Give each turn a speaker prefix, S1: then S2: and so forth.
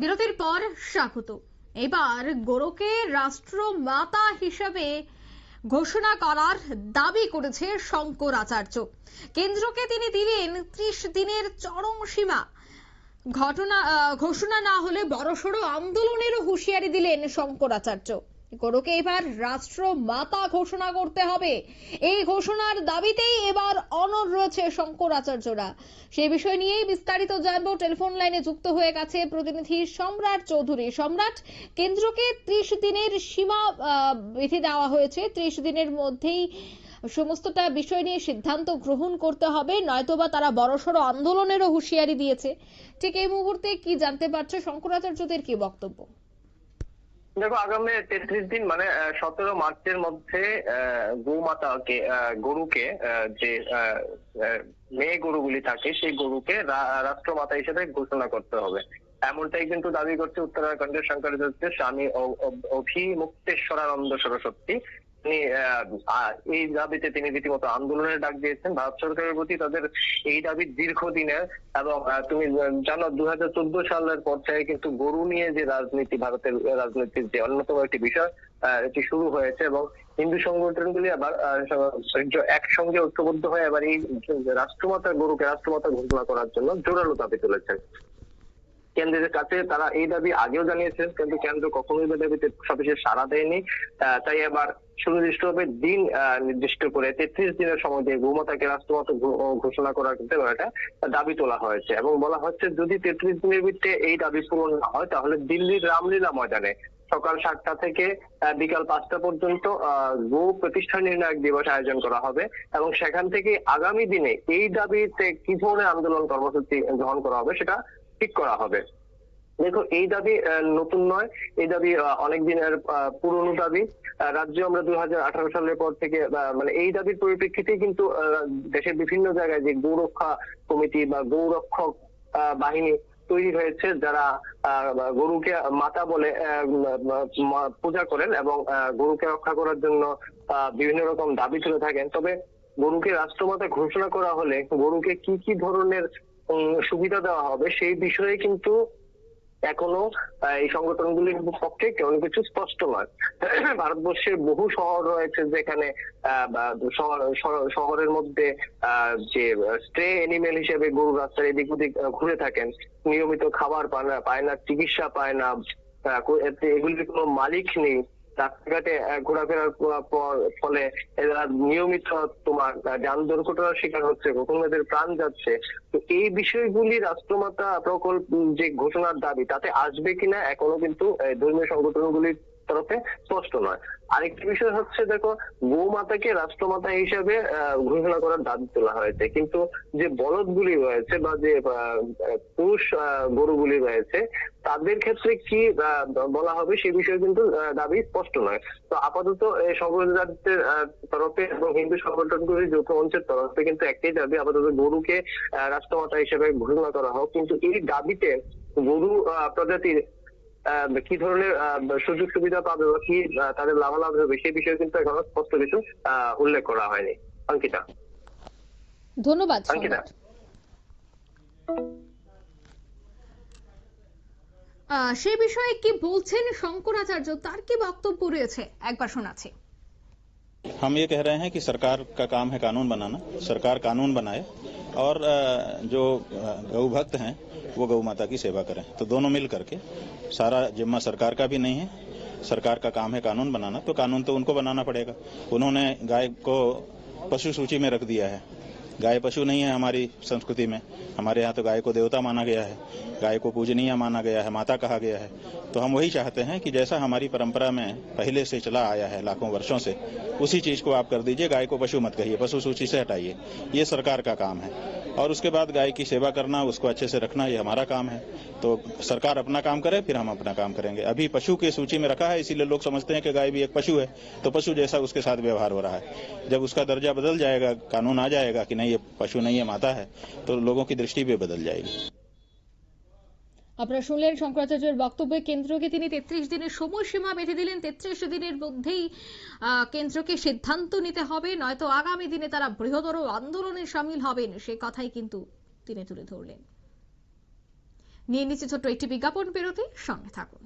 S1: বিরতির পর স্বাগত। এবার গোরকে রাষ্ট্র মাতা হিসেবে ঘোষণা করার দাবি করেছে শঙ্কর আচার্য কেন্দ্রকে তিনি দিলেন ত্রিশ দিনের চরম সীমা। ঘটনা ঘোষণা না হলে বড়সড় আন্দোলনেরও হুঁশিয়ারি দিলেন শঙ্করাচার্য। গোরকে এবার রাষ্ট্র মাতা ঘোষণা করতে হবে। এই ঘোষণার দাবিতেই এবার অনর রয়েছে শঙ্করাচার্যরা। সেই বিষয় নিয়েই বিস্তারিত জানব। টেলিফোন লাইনে যুক্ত হয়ে গেছে প্রতিনিধি সম্রাট চৌধুরী। সম্রাট, কেন্দ্রকে ত্রিশ দিনের সীমা বেঁধে দেওয়া হয়েছে। ত্রিশ দিনের মধ্যেই সমস্তটা বিষয় নিয়ে সিদ্ধান্ত গ্রহণ করতে হবে। নয়তোবা তারা বড়সড় আন্দোলনেরও হুঁশিয়ারি দিয়েছে। ঠিক এই মুহূর্তে কি জানতে পারছ? শঙ্করাচার্যদের কি বক্তব্য?
S2: দেখো, আগামী তেত্রিশ দিন মানে সতেরো মার্চের মধ্যে গোমাতাকে গরুকে যে মেয়ে গরুগুলি থাকে, সেই গরুকে রাষ্ট্রমাতা হিসেবে ঘোষণা করতে হবে। এমনটাই কিন্তু দাবি করছে উত্তরাখণ্ডের শঙ্করাচার্য স্বামী অভিমুক্তেশ্বরানন্দ সরস্বতী। তিনি এই দাবিতে তিনি রীতিমতো আন্দোলনের ডাক দিয়েছেন। ভারত সরকারের প্রতি তাদের এই দাবি দীর্ঘদিনের এবং তুমি জানো দু হাজার চোদ্দ সালের পর থেকে কিন্তু গরু নিয়ে যে রাজনীতি, ভারতের রাজনীতির যে অন্যতম একটি বিষয় এটি শুরু হয়েছে এবং হিন্দু সংগঠনগুলি আবার একসঙ্গে ঐক্যবদ্ধ হয়ে এবার এই রাষ্ট্রমাতা গরুকে রাষ্ট্রমাতা ঘোষণা করার জন্য জোরালো দাবি তুলেছেন। কেন্দ্রের কাছে তারা এই দাবি আগেও জানিয়েছেন, কিন্তু কেন্দ্র কখনোই দাবিতে সবিশেষ সাড়া দেয়নি। তাই এবার সুনির্দিষ্টভাবে দিন নির্দিষ্ট করে তেত্রিশ দিনের সময় দিয়ে গোমাতাকে রাষ্ট্রমত ঘোষণা করার কিন্তু একটা দাবি তোলা হয়েছে এবং বলা হচ্ছে যদি তেত্রিশ দিনের ভিত্তিতে এই দাবি পূরণ না হয়, তাহলে দিল্লির রামলীলা ময়দানে সকাল সাতটা থেকে বিকাল পাঁচটা পর্যন্ত গো প্রতিষ্ঠা নির্ণায়ক দিবস আয়োজন করা হবে এবং সেখান থেকে আগামী দিনে এই দাবিতে কি ধরনের আন্দোলন কর্মসূচি গ্রহণ করা হবে সেটা ঠিক করা হবে। দেখো, এই দাবি নতুন নয়। এই দাবি অনেক দিনের পুরনো দাবি। রাজ্যে আমরা দুই সালের পর থেকে মানে এই দাবির পরিপ্রেক্ষিতে কিন্তু দেশের বিভিন্ন জায়গায় যে গৌরক্ষা কমিটি বা গৌরক্ষক বাহিনী তৈরি হয়েছে, যারা গরুকে মাতা বলে পূজা করেন এবং গরুকে রক্ষা করার জন্য বিভিন্ন রকম দাবি তুলে থাকেন। তবে গরুকে রাষ্ট্রমাতা ঘোষণা করা হলে গরুকে কি কি ধরনের সুবিধা দেওয়া হবে। সেই বিষয়ে কিন্তু এখনও এই সংগঠনগুলির পক্ষে কোনো কিছু স্পষ্ট নয়। ভারতবর্ষের বহু শহর রয়েছে যেখানে শহরের মধ্যে যে স্ট্রে এনিমেল হিসেবে গরু রাস্তার এদিক ওদিক ঘুরে থাকেন। নিয়মিত খাবার পায় না পায় না, চিকিৎসা পায় না। এগুলির কোনো মালিক নেই। রাস্তাঘাটে ঘোরাফেরার ফলে এরা নিয়মিত তোমার যান দুর্ঘটনার শিকার হচ্ছে কখনো এদের প্রাণ যাচ্ছে। তো এই বিষয়গুলি রাষ্ট্রমাতা প্রকল্প যে ঘোষণার দাবি, তাতে আসবে কিনা এখনও কিন্তু ধর্মীয় সংগঠনগুলির তরফে স্পষ্ট নয়। আরেকটি বিষয় হচ্ছে, দেখো, গোমাতাকে রাষ্ট্রমাতা হিসেবে ঘোষণা করার দাবি তোলা হয়েছে। কিন্তু যে বলদগুলি রয়েছে বা যে পুরুষ গরুগুলি রয়েছে, তাদের ক্ষেত্রে কি বলা হবে সে বিষয়ে কিন্তু দাবি স্পষ্ট নয়। তো আপাতত এই সংগঠনের তরফে এবং হিন্দু সংগঠনগুলির যৌথ মঞ্চের তরফে কিন্তু একটাই দাবি, আপাতত গরুকে রাষ্ট্রমাতা হিসেবে ঘোষণা করা হোক। কিন্তু এই দাবিতে গরু প্রজাতির কি ধরনের আহ, সুযোগ সুবিধা পাবে বা কি আহ, তাদের লাভালাভ হবে সেই বিষয়ে কিন্তু এখনো স্পষ্ট কিছু আহ, উল্লেখ করা হয়নি অঙ্কিতা
S1: ধন্যবাদ
S2: অঙ্কিতা
S1: সম্রাট আহ, সে বিষয়ে কি বলছেন শঙ্করাচার্য তার কি বক্তব্য রয়েছে একবার শোনাচ্ছি
S3: हम ये कह रहे हैं कि सरकार का काम है कानून बनाना सरकार कानून बनाए और जो गौ भक्त हैं, वो गौ माता की सेवा करें। तो दोनों मिल करके, सारा जिम्मा सरकार का भी नहीं है, सरकार का काम है कानून बनाना तो कानून तो उनको बनाना पड़ेगा। उन्होंने गाय को पशु सूची में रख दिया है। गाय पशु नहीं है हमारी संस्कृति में। हमारे यहाँ तो गाय को देवता माना गया है, गाय को पूजनीय माना गया है, माता कहा गया है। तो हम वही चाहते हैं कि जैसा हमारी परंपरा में पहले से चला आया है, लाखों वर्षों से, उसी चीज़ को आप कर दीजिए, गाय को पशु मत कहिए, पशु सूची से हटाइए। ये सरकार का काम है। और उसके बाद गाय की सेवा करना, उसको अच्छे से रखना, ये हमारा काम है। तो सरकार अपना काम करे, फिर हम अपना काम करेंगे। अभी पशु की सूची में रखा है, इसीलिए लोग समझते हैं कि गाय भी एक पशु है। तो पशु जैसा उसके साथ व्यवहार हो रहा है। जब उसका दर्जा बदल जाएगा, कानून आ जाएगा कि नहीं, ये पशु नहीं है माता है तो लोगों की दृष्टि भी बदल जाएगी।
S1: আপনারা শুনলেন শঙ্করাচার্যের বক্তব্যে কেন্দ্রকে তিনি তেত্রিশ দিনের সময়সীমা বেঁধে দিলেন। তেত্রিশ দিনের মধ্যেই কেন্দ্রকে সিদ্ধান্ত নিতে হবে, নয়তো আগামী দিনে তারা বৃহত্তর আন্দোলনে সামিল হবেন, সে কথাই কিন্তু তিনি তুলে ধরলেন। নিয়ে নিচ্ছে ছোট্ট একটি বিজ্ঞাপন বিরতি, সঙ্গে থাকুন।